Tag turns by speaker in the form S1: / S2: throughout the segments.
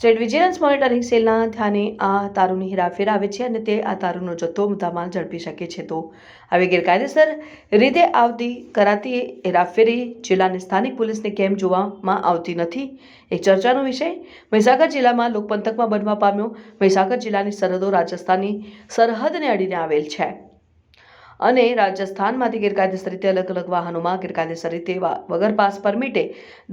S1: State vigilance monitoring સેલના ધ્યાને આ તારુની હેરાફેર આવે છે અને તે આ તારૂનો જથ્થો મુદ્દામાલ ઝડપી શકે છે તો આવી ગેરકાયદેસર રીતે આવતી કરાતી હેરાફેરી જિલ્લાની સ્થાનિક પોલીસને કેમ જોવામાં આવતી નથી એક ચર્ચાનો વિષય મહીસાગર જિલ્લામાં લોકપંથકમાં બનવા પામ્યો. મહીસાગર જિલ્લાની સરહદો રાજસ્થાનની સરહદને અડીને આવેલ છે. અને રાજસ્થાનમાંથી ગેરકાયદેસર રીતે અલગ અલગ વાહનોમાં ગેરકાયદેસર રીતે વગર પાસ પરમિટે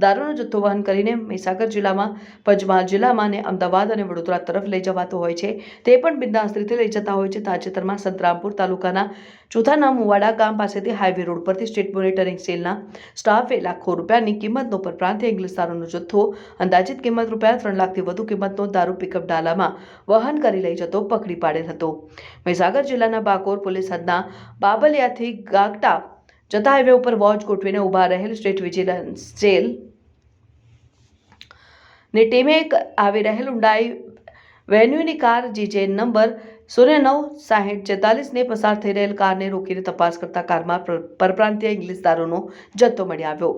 S1: દારૂનો જથ્થો વહન કરીને મહીસાગર જિલ્લામાં, પંચમહાલ જિલ્લામાં અને અમદાવાદ અને વડોદરા તરફ લઈ જવાતો હોય છે. તે પણ બિંદાસ રીતે લઈ જતા હોય છે. તાજેતરમાં સંતરામપુર તાલુકાના ચોથાના મુવાડા ગામ પાસેથી હાઈવે રોડ પરથી સ્ટેટ મોનિટરિંગ સેલના સ્ટાફે લાખો રૂપિયાની કિંમતનો પરપ્રાંતે ઇંગ્લિશ દારૂનો જથ્થો, અંદાજિત કિંમત રૂપિયા ત્રણ લાખથી વધુ કિંમતનો દારૂ પિકઅપ ડાલામાં વહન કરી લઈ જતો, પકડી પાડેલ હતો. મહીસાગર જિલ્લાના બાકોર પોલીસ હદના બાબલિયાથી ગાગટા જતા હાઈવે ઉપર વોચ ગોઠવીને ઊભા રહેલ સ્ટેટ વિજિલન્સ જેલ ને ટીમે આવી રહેલ ઊંડાઈ વેન્યુની કાર જીજે નંબર શૂન્ય નવ સાહીઠ છેતાલીસને પસાર થઈ રહેલ કારને રોકીને તપાસ કરતા કારમાં પર- પરપ્રાંતીય ઇંગ્લિશ દારૂનો જથ્થો મળી આવ્યો.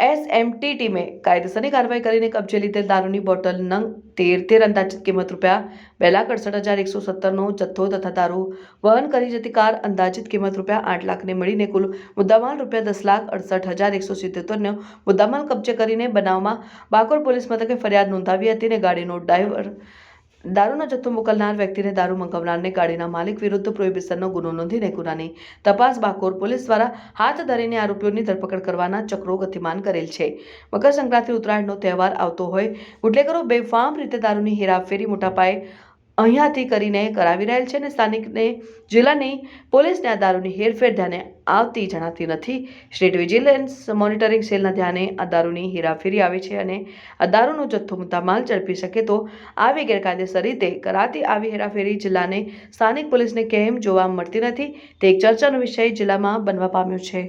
S1: એસએમટી ટીમે કાયદેસરની કાર્યવાહી કરીને કબજે લીધેલ દારૂની બોટલ નંગ તેર તેર અંદાજિત કિંમત રૂપિયા બે લાખ અડસઠ હજાર એકસો સત્તરનો જથ્થો તથા દારૂ વહન કરી જતી કાર અંદાજિત કિંમત રૂપિયા આઠ લાખને મળીને કુલ મુદ્દામાલ રૂપિયા દસ લાખ અડસઠ હજાર એકસો સિત્તેરનો મુદ્દામાલ કબજે કરીને બનાવમાં બાકોર પોલીસ મથકે ફરિયાદ નોંધાવી હતી અને ગાડીનો ડ્રાઈવર દારૂનો જથ્થો મોકલનાર વ્યક્તિને દારૂ મંગાવનારને ગાડીના માલિક વિરુદ્ધ પ્રોહિબિશનનો ગુનો નોંધીને ગુનાની તપાસ બાકોર પોલીસ દ્વારા હાથ ધરીને આરોપીઓની ધરપકડ કરવાના ચક્રો ગતિમાન કરેલ છે. મકર સંક્રાંતિ ઉત્તરાયણનો તહેવાર આવતો હોય, બુટલેગરો બેફામ રીતે દારૂની હેરાફેરી મોટા પાયે અહીંયાથી કરીને કરાવી રહેલ છે અને સ્થાનિકને, જિલ્લાની પોલીસને આ દારૂની હેરફેર ધ્યાને આવતી જણાતી નથી. સ્ટેટ વિજિલન્સ મોનિટરિંગ સેલના ધ્યાને આ દારૂની હેરાફેરી આવી છે અને આ દારૂનો જથ્થો મુદ્દામાલ ઝડપી શકે તો આવી ગેરકાયદેસર રીતે કરાતી આવી હેરાફેરી જિલ્લાને સ્થાનિક પોલીસને કેમ જોવા મળતી નથી તે એક ચર્ચાનો વિષય જિલ્લામાં બનવા પામ્યો છે.